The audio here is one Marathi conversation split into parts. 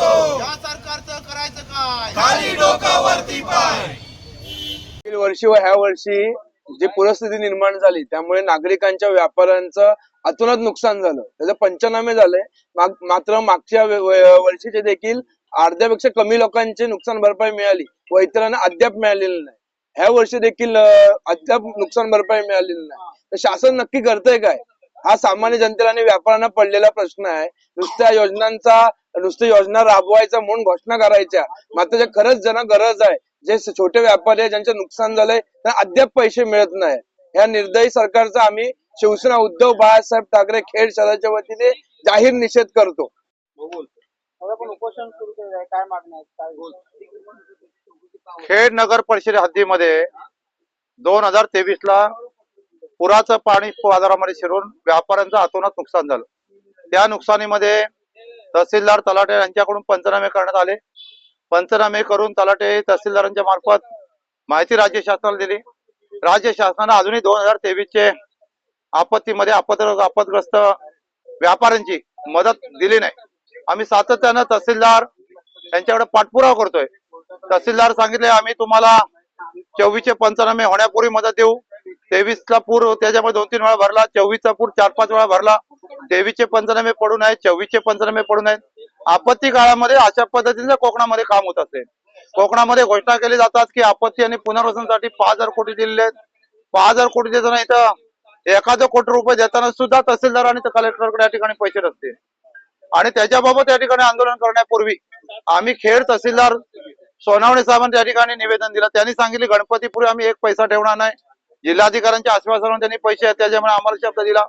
या सरकारचं करायचं काय? खाली डोकं वरती पाय. मागील वर्षी व ह्या वर्षी जी परिस्थिती निर्माण झाली त्यामुळे नागरिकांच्या व्यापाऱ्यांचं अतोनात नुकसान झालं. त्याचे पंचनामे झाले. माग- मात्र मागच्या वर्षीचे देखील अर्ध्यापेक्षा कमी लोकांची नुकसान भरपाई मिळाली व इतरांना अद्याप मिळालेली नाही. ह्या वर्षी देखील अद्याप नुकसान भरपाई मिळालेली नाही. तर शासन नक्की करतंय काय? हा सामान्य जनतेला आणि व्यापाऱ्यांना पडलेला प्रश्न आहे. नुसत्या योजनांचा नुसती योजना राबवायचा म्हणून घोषणा करायच्या. मात्र जे खरंच ज्यांना गरज आहे जे छोटे व्यापारी आहे ज्यांचे नुकसान झालंय त्यांना अद्याप पैसे मिळत नाही. ह्या निर्दयी सरकारचा आम्ही शिवसेना उद्धव बाळासाहेब ठाकरे खेड शहराच्या वतीने जाहीर निषेध करतो. खेड नगर परिषद हद्दीमध्ये दोन हजार तेवीस ला पुराचं पाणी बाजारामध्ये शिरून व्यापाऱ्यांचं अतोनात नुकसान झालं. त्या नुकसानीमध्ये तहसीलदार तलाटे यांच्याकडून पंचनामे करण्यात आले. पंचनामे करून तलाटे तहसीलदारांच्या मार्फत माहिती राज्य शासनाला दिली. राज्य शासनानं अजूनही दोन हजार तेवीसचे आपत्तीमध्ये आपत आपतग्रस्त व्यापाऱ्यांची मदत दिली नाही. आम्ही सातत्यानं तहसीलदार यांच्याकडे पाठपुरावा करतोय. तहसीलदार सांगितले आम्ही तुम्हाला चोवीसचे पंचनामे होण्यापूर्वी मदत देऊ. तेवीसला पूर त्याच्यामध्ये दोन तीन वेळा भरला चोवीसचा पूर चार पाच वेळा भरला. तेवीसचे पंचनामे पडून आहेत चोवीसचे पंचनामे पडून आहेत आपत्ती काळामध्ये अशा पद्धतीने कोकणामध्ये काम होत असते कोकणामध्ये घोषणा केली जातात की आपत्ती आणि पुनर्वसनासाठी पाच हजार कोटी दिलेले आहेत. पाच हजार कोटी देताना इथं एखादं कोटी रुपये देताना सुद्धा तहसीलदार आणि कलेक्टरकडे या ठिकाणी पैसे नसते. आणि त्याच्याबाबत या ठिकाणी आंदोलन करण्यापूर्वी आम्ही खेड तहसीलदार सोनावणे साहेबांनी त्या ठिकाणी निवेदन दिलं. त्यांनी सांगितले गणपतीपूर्वी आम्ही एक पैसा ठेवणार नाही. जिल्हाधिकाऱ्यांच्या आश्वासनावर त्यांनी पैसे आहेत त्याच्यामुळे आम्हाला शब्द दिला.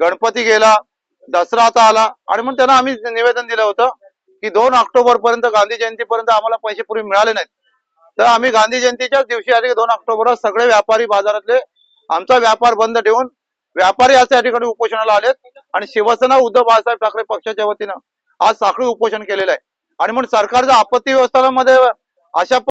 गणपती गेला दसरा आता आला. आणि म्हणून त्यांना आम्ही निवेदन दिलं होतं की दोन ऑक्टोबर पर्यंत गांधी जयंतीपर्यंत आम्हाला पैसे पूर्वी मिळाले नाहीत. तर आम्ही गांधी जयंतीच्याच दिवशी आले दोन ऑक्टोबरला सगळे व्यापारी बाजारातले आमचा व्यापार बंद ठेवून व्यापारी आज त्या ठिकाणी उपोषणाला आलेत. आणि शिवसेना उद्धव बाळासाहेब ठाकरे पक्षाच्या वतीनं आज साखळी उपोषण केलेलं आहे. आणि म्हणून सरकारच्या आपत्ती व्यवस्थानामध्ये अशा